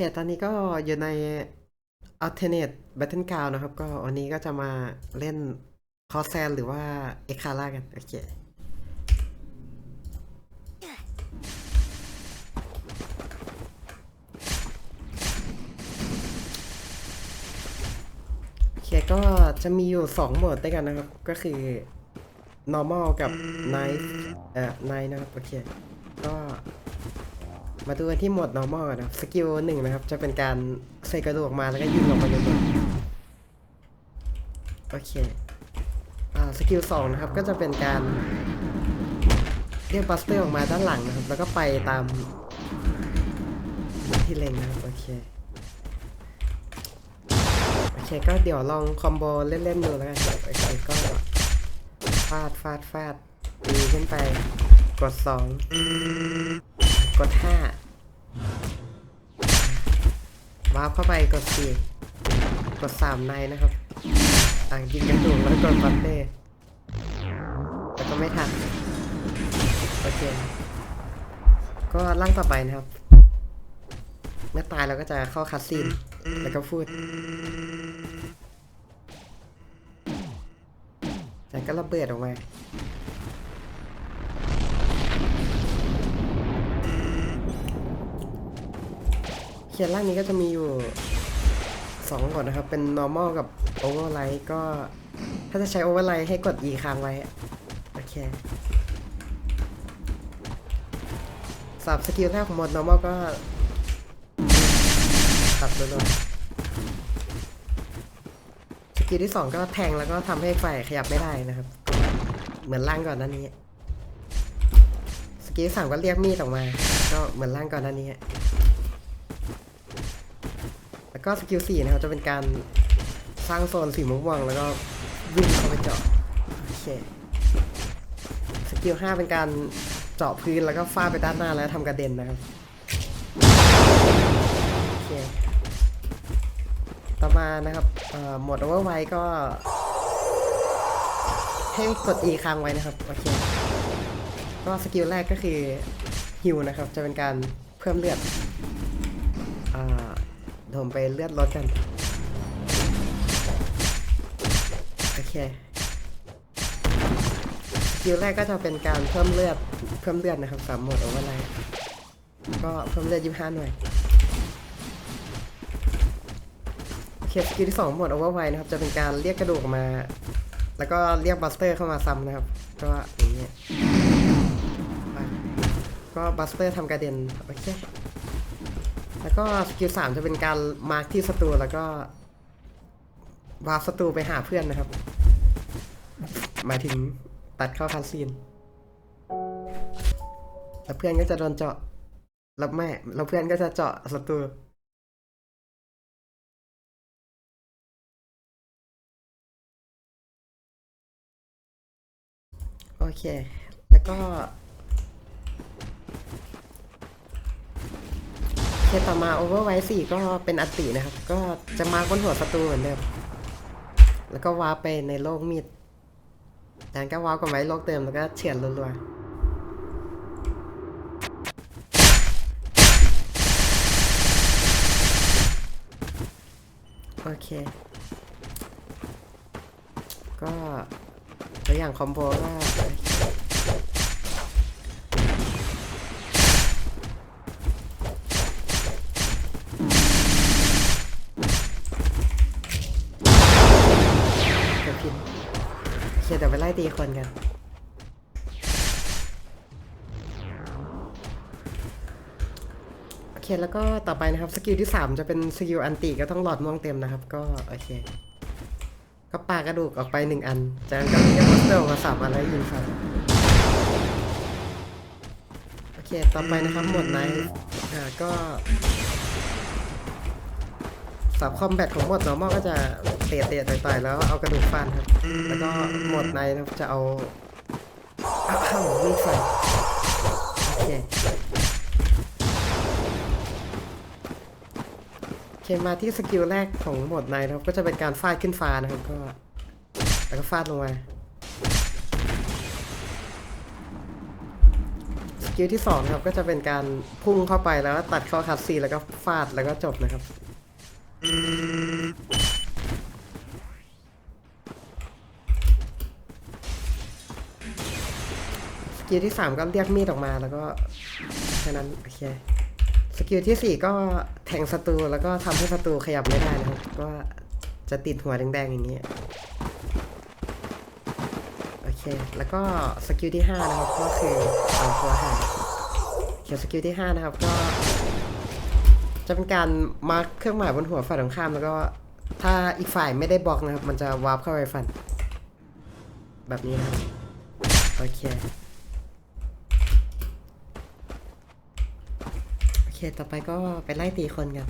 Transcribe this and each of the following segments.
เคตอนนี้ก็อยู่ใน Alternate Battleground นะครับ ก็วันนี้ก็จะมาเล่นคอแซนหรือว่าเอคาร่ากัน โอเค โอเคก็จะมีอยู่สองโหมดด้วยกันนะครับ ก็คือ normal กับ nice เอ่อ nice นะครับ โอเค ก็ มาดูกันที่โหมด normal ก่อนนะครับสกิลหนึ่งนะครับ จะเป็นการใส่กระดูกออกมาแล้วก็ยิงลงไปเลยโอเคอ่าสกิลสองนะครับ ก็จะเป็นการเรียกบัสเตอร์ออกมาด้านหลังนะครับ แล้วก็ไปตามที่เล็งนะครับโอเคโอเค ก็เดี๋ยวลองคอมโบเล่นๆดูแล้วกันโอเคก็ฟาดฟาดฟาดตีขึ้นไปกดสอง กดห้าวาร์ปเข้าไปกดสี่กดสามในนะครับ อ่างยิงกระดูกแล้วกดบัตเต้แต่ก็ไม่ทันโอเคก็ร่างต่อไปนะครับ เมื่อตายเราก็จะเข้าคัสซีนแล้วก็พูดจากก็ระเบิดออกมา ขียนล่างนี้ก็จะมีอยู่สองกฎนะครับ เป็น normal กับ override ก็ ถ้าจะใช้ override ให้กด e ค้างไว้ โอเคสับสกิลแรกของโหมด normal ก็ตัดเลยสกิลที่สองก็แทงแล้วก็ทำให้ไฟขยับไม่ได้นะครับ เหมือนล่างก่อนหน้านี้สกิลสามก็เรียกมีดออกมา ก็เหมือนล่างก่อนหน้านี้ ก็สกิลสี่นะครับจะเป็นการสร้างโซนสีม่วงแล้วก็วิ่งเข้าไปเจาะโอเคสกิลห้าเป็นการเจาะพื้นแล้วก็ฟาดไปด้านหน้าแล้วทำกระเด็นนะครับโอเคต่อมานะครับหมดโอเวอร์ไวก็ ให้กด E ค้างไว้นะครับโอเคก็สกิลแรกก็คือฮิวนะครับ จะเป็นการเพิ่มเลือดอ่า ผมไปเลือดรถกัน โอเคสกิลแรกก็จะเป็นการเพิ่มเลือด เพิ่มเลือดนะครับสามหมดโอเวอร์ไลท์ก็เพิ่มเลือดยี่ห้าหน่วยโอเคสกิลที่สองหมดโอเวอร์ไวนะครับ จะเป็นการเรียกกระดูกมา แล้วก็เรียกบัสเตอร์เข้ามาซ้ำนะครับ ก็อย่างเงี้ยก็บัสเตอร์ทำกระเด็น โอเค แล้วก็สกิลสามจะเป็นการมาร์คที่ศัตรูแล้วก็วาร์ปศัตรูไปหาเพื่อนนะครับ หมายถึงตัดเข้าคันซีน แล้วเพื่อนก็จะโดนเจาะ แล้วแม่ แล้วเพื่อนก็จะเจาะศัตรูโอเค แล้วก็ เคต่อมา Overwatch 4ก็เป็นอัตินะครับ ก็จะมาบนหัวศัตรูเหมือนเดิม แล้วก็วาไปในโลกมีดจากนั้นก็วาร์ปกลับไว้โลกเติมแล้วก็เฉือนรัวๆโอเค ก็ตัวอย่างคอมโบก็ เดี๋ยวพิมพ์โอ เดี๋ยวไปไล่ตีคนกัน โอเคแล้วก็ต่อไปนะครับ สกิลที่ 3 จะเป็นสกิลอันติก็ต้องหลอดม่วงเต็มนะครับ ก็โอเค ก็ปากระดูกออกไปหนึ่งอัน จากนั้นก็เรียกมอนสเตอร์ออกมาสามอันแล้วยิงใส่โอเค ต่อไปนะครับหมดไนท์อ่าก็ สับคอมแบทของหมวด normal ก็จะเตะเตะต่อยๆแล้วเอากระดูกฟันครับ แล้วก็หมวดในจะเอาอ้าวมีดใส่โอเคโอเคมาที่สกิลแรกของหมวดในนะครับ ก็จะเป็นการฟาดขึ้นฟ้านะครับก็แล้วก็ฟาดลงมาสกิลที่สองครับก็จะเป็นการพุ่งเข้าไปแล้วตัดเข้าคัดซีแล้วก็ฟาดแล้วก็จบนะครับ สกิลที่สามก็เรียกมีดออกมาแล้วก็แค่นั้น โอเค สกิลที่สี่ก็แทงศัตรูแล้วก็ทำให้ศัตรูขยับไม่ได้นะครับ ก็จะติดหัวแดงๆอย่างนี้ โอเค แล้วก็สกิลที่ห้านะครับ ก็คือเอาตัวหายเขียนสกิลที่ห้านะครับ ก็ จะเป็นการมาร์คเครื่องหมายบนหัวฝ่ายตรงข้ามแล้วก็ ถ้าอีกฝ่ายไม่ได้บล็อกนะครับ มันจะวาร์ปเข้าไปฟัน แบบนี้นะครับโอเคโอเค ต่อไปก็ไปไล่ตีคนกัน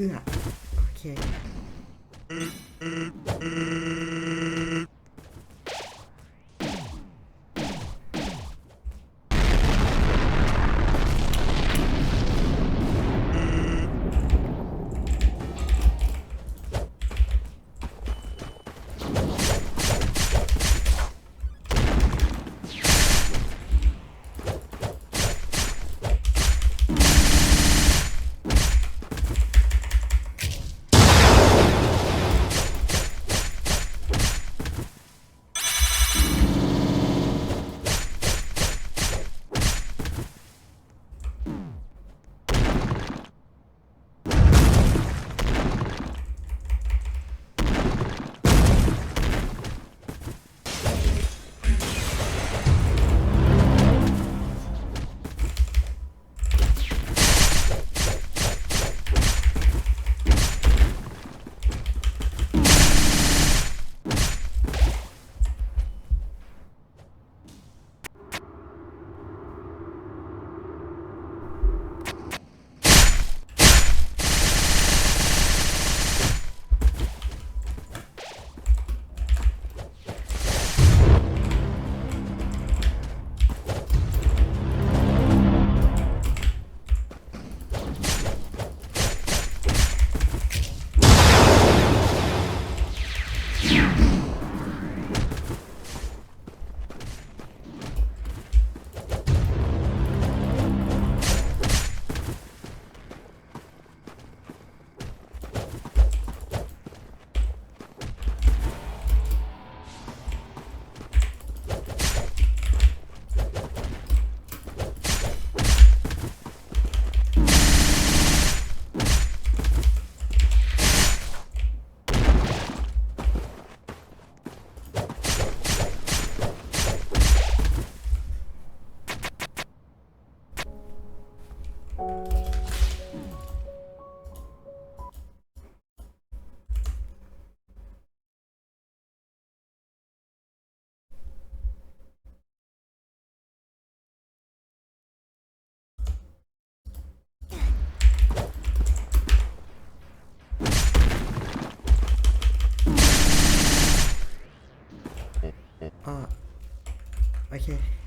เอื้อโอเค เค